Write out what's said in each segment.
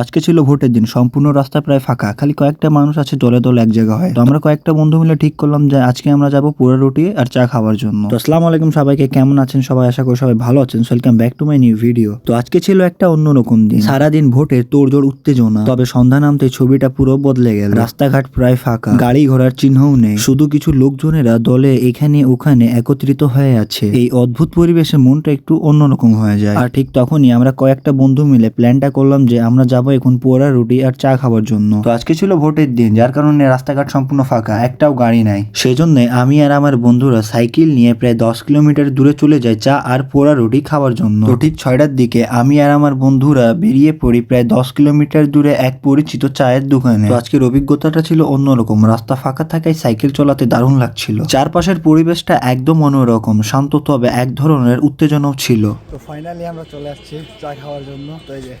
আজকে ছিল ভোটের দিন, সম্পূর্ণ রাস্তা প্রায় ফাঁকা, খালি কয়েকটা মানুষ আছে, দলে দলে এক জায়গা হয়। তো আমরা কয়েকটা বন্ধু মিলে ঠিক করলাম যে আজকে আমরা যাব পুরো রুটি আর চা খাওয়ার জন্য। তো আসসালামু আলাইকুম সবাইকে, কেমন আছেন সবাই? আশা করি সবাই ভালো আছেন। Welcome back to my new video তো আজকে ছিল একটা অন্যরকম দিন। সারাদিন ভোটের তোড়জোড় উত্তেজনা, তবে সন্ধ্যা নামতে ছবিটা পুরো বদলে গেল। রাস্তাঘাট প্রায় ফাঁকা, গাড়ি ঘোড়ার চিহ্নও নেই। শুধু কিছু লোকজনেরা দলে এখানে ওখানে একত্রিত হয়ে আছে। এই অদ্ভুত পরিবেশে মনটা একটু অন্যরকম হয়ে যায়। আর ঠিক তখনই আমরা কয়েকটা বন্ধু মিলে প্ল্যানটা করলাম যে আমরা যাব এখন পোড়া রুটি আর চা খাওয়ার জন্য। তো আজকে ছিল ভোটের দিন যার কারণে রাস্তাঘাট সম্পূর্ণ ফাঁকা একটাও গাড়ি নাই। সেই জন্য আমি আর আমার বন্ধুরা সাইকেল নিয়ে প্রায় দশ কিলোমিটার দূরে চলে যাই চা আর পোড়া রুটি খাওয়ার জন্য। তো ঠিক ছয়টার দিকে আমি আর আমার বন্ধুরা বেরিয়ে পড়ি প্রায় দশ কিলোমিটার দূরে এক পরিচিত চায়ের দোকানে। তো আজকের অভিজ্ঞতাটা ছিল অন্যরকম রাস্তা ফাঁকা থাকায় সাইকেল চলাতে দারুণ লাগছিল। চারপাশের পরিবেশটা একদম অন্যরকম শান্ত তবে এক ধরনের উত্তেজনাও ছিল। তো ফাইনালি আমরা চলে আসছি চা খাওয়ার জন্য। তো এই যে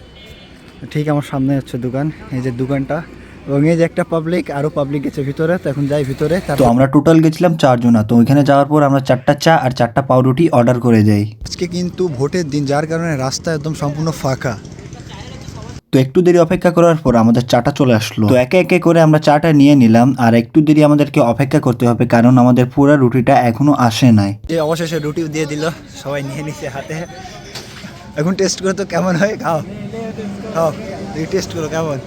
ঠিক আমার সামনে হচ্ছে দোকান এই যে দোকানটা। এবং এই যে একটা পাবলিক আরও পাবলিক গেছে ভিতরে তো এখন যাই ভিতরে তো আমরা টোটাল গেছিলাম চারজনা তো ওইখানে যাওয়ার পর আমরা চারটা চা আর চারটা পাউরুটি অর্ডার করে যাই আজকে কিন্তু ভোটের দিন যার কারণে রাস্তা একদম সম্পূর্ণ ফাঁকা। তো একটু দেরি অপেক্ষা করার পর আমাদের চাটা চলে আসলো। তো একে একে করে আমরা চাটা নিয়ে নিলাম আর একটু দেরি আমাদেরকে অপেক্ষা করতে হবে কারণ আমাদের পুরো রুটিটা এখনও আসে নাই। যে অবশেষে রুটি দিয়ে দিল সবাই নিয়ে নিছে হাতে। এখন টেস্ট করে তো কেমন হয় খাও। খাও দেখি টেস্ট করো কেমন।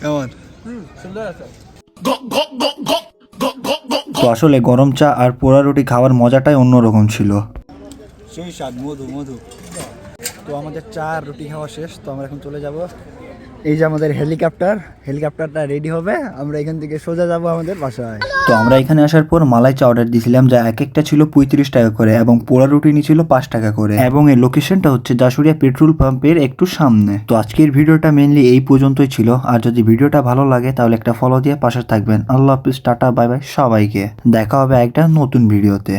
কেমন? তো আসলে গরম চা আর পোড়া রুটি খাওয়ার মজাটাই অন্যরকম ছিল। সেই স্বাদ মধু মধু। তো আমাদের চা আর রুটি খাওয়া শেষ তো আমরা এখন চলে যাব এই যে আমাদের হেলিকপ্টার, হেলিকপ্টারটা রেডি হবে। আমরা এখান থেকে সোজা যাব আমাদের বাসায়। তো আমরা এখানে আসার পর মালাই চা অর্ডার দিয়েছিলাম, যা এক একটা ছিল পঁয়ত্রিশ টাকা করে এবং পোড়া রুটি নিয়েছিল পাঁচ টাকা করে। এবং এই লোকেশনটা হচ্ছে দাসুরিয়া পেট্রোল পাম্পের একটু সামনে। তো আজকের ভিডিওটা মেনলি এই পর্যন্তই ছিল। আর যদি ভিডিওটা ভালো লাগে, তাহলে একটা ফলো দিয়ে পাশে থাকবেন। আল্লাহ হাফিজ, টাটা বাই বাই সবাইকে। দেখা হবে একটা নতুন ভিডিওতে।